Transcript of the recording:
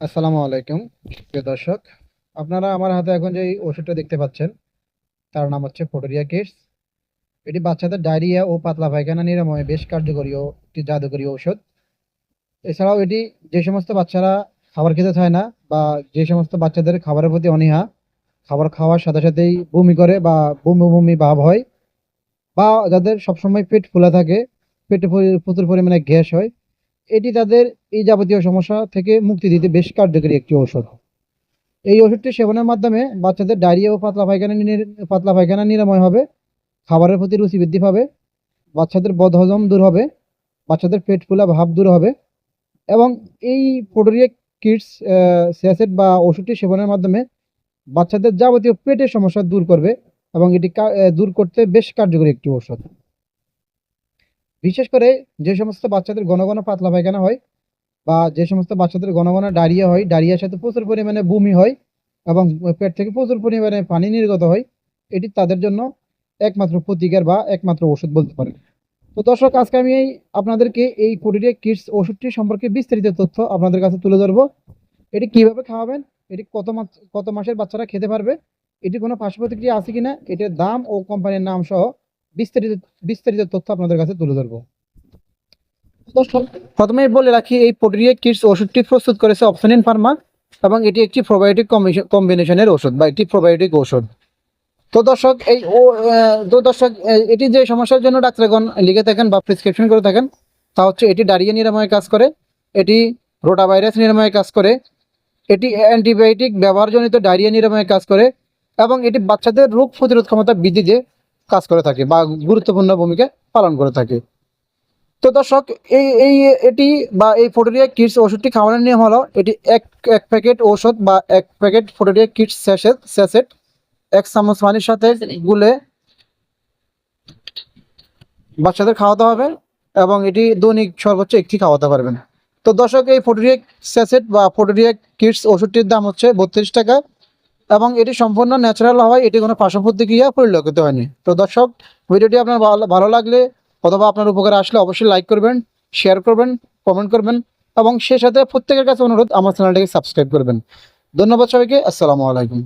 আসসালামু আলাইকুম, প্রিয় দর্শক। আপনারা আমার হাতে এখন যে ওষুধটা দেখতে পাচ্ছেন, তার নাম হচ্ছে ফোটোরিয়া কিটস এটি বাচ্চাদের ডায়রিয়া ও পাতলা পায়খানা নিরাময়ে বেশ কার্যকরী একটি জাদুকরী ঔষধ। এছাড়াও এটি যে সমস্ত বাচ্চারা খাবার খেতে চায় না বা যে সমস্ত বাচ্চাদের খাবারের প্রতি অনীহা, খাবার খাওয়ার সাথে সাথেই বমি করে বা বমি বমি ভাব হয় বা যাদের সবসময় পেট ফুলে থাকে, পেটে পরি- প্রচুর পরিমাণে গ্যাস হয় এটি তাদের এই যাবতীয় সমস্যা থেকে মুক্তি দিতে বেশ কার্যকরী একটি ঔষধ। এই ওষুধটি সেবনের মাধ্যমে বাচ্চাদের ডায়রিয়া ও পাতলা পায়খানা পাতলা পায়খানা নিরাময় হবে, খাবারের প্রতি রুচি বৃদ্ধি পাবে, বাচ্চাদের বদহজম দূর হবে, বাচ্চাদের পেট ফুলা ভাব দূর হবে এবং এই পোটোরিয়া কিডস স্যাসেট বা ওষুধটি সেবনের মাধ্যমে বাচ্চাদের যাবতীয় পেটের সমস্যা দূর করবে এবং এটি দূর করতে বেশ কার্যকরী একটি ঔষধ। বিশেষ করে যে সমস্ত বাচ্চাদের ঘন ঘন পাতলা পায়খানা হয় বা যে সমস্ত বাচ্চাদের ঘন ঘন ডায়রিয়া হয়, ডায়রিয়ার সাথে প্রচুর পরিমাণে বমি হয় এবং পেট থেকে প্রচুর পরিমাণে পানি নির্গত হয়, এটি তাদের জন্য একমাত্র প্রতিকার বা একমাত্র ওষুধ বলতে পারেন। তো দর্শক, আজকে আমি আপনাদেরকে এই পোটিরিয়া কিডস ওষুধটি সম্পর্কে বিস্তারিত তথ্য আপনাদের কাছে তুলে ধরবো। এটি কীভাবে খাওয়াবেন? এটি কত মাস, কত মাসের বাচ্চারা খেতে পারবে? এটি কোনো পার্শ্ব প্রতিক্রিয়া আছে কিনা? এটির দাম ও কোম্পানির নাম সহ বিস্তারিত বিস্তারিত তথ্য আপনাদের কাছে তুলে ধরবো। প্রথমেই বলে রাখি, এই পোটেরিয়া কিটস ওষুধটি প্রস্তুত করেছে অপশনিন ফার্মা এবং এটি একটি প্রোবায়োটিক কম্বিনেশনের ওষুধ বা একটি প্রোবায়োটিক ওষুধ। তো দর্শক, এই তো দর্শক এটি যে সমস্যার জন্য ডাক্তারগণ লিখে থাকেন বা প্রেসক্রিপশন করে থাকেন, তা হচ্ছে এটি ডায়রিয়া নিরাময়ে কাজ করে, এটি রোটা ভাইরাস নিরাময়ে কাজ করে, এটি অ্যান্টিবায়োটিক ব্যবহারজনিত ডায়রিয়া নিরাময়ে কাজ করে এবং এটি বাচ্চাদের রোগ প্রতিরোধ ক্ষমতা বৃদ্ধিতে কাজ করে থাকে বা গুরুত্বপূর্ণ ভূমিকা পালন করে থাকে। তো দর্শক, এই এই, এটি বা এই ফোটোরিয়া কিডস ওষুধটি খাওয়ানোর নিয়ম হলো, এটি এক এক প্যাকেট ওষুধ বা এক প্যাকেট ফোটোরিয়া কিডস স্যাশেট স্যাসেট, এক চামচ পানির সাথে গুলে বাচ্চাদের খাওয়াতে হবে এবং এটি দৈনিক সর্বোচ্চ একটি খাওয়াতে পারবেন। তো দর্শক, এই ফোটোরিয়া স্যাসেট বা ফোটোরিয়া কিডস ওষুধটির দাম হচ্ছে বত্রিশ টাকা। এবং এটি সম্পূর্ণ ন্যাচারাল হওয়ায় এটি কোনো পার্শ্ব প্রতিক্রিয়া পরিলক্ষিত হয়নি। তো দর্শক, ভিডিওটি আপনার ভালো লাগলে অথবা আপনার উপকারে আসলে অবশ্যই লাইক করবেন শেয়ার করবেন কমেন্ট করবেন এবং সে সাথে প্রত্যেকের কাছে অনুরোধ, আমার চ্যানেলটিকে সাবস্ক্রাইব করবেন। ধন্যবাদ সবাইকে, আসসালামু আলাইকুম।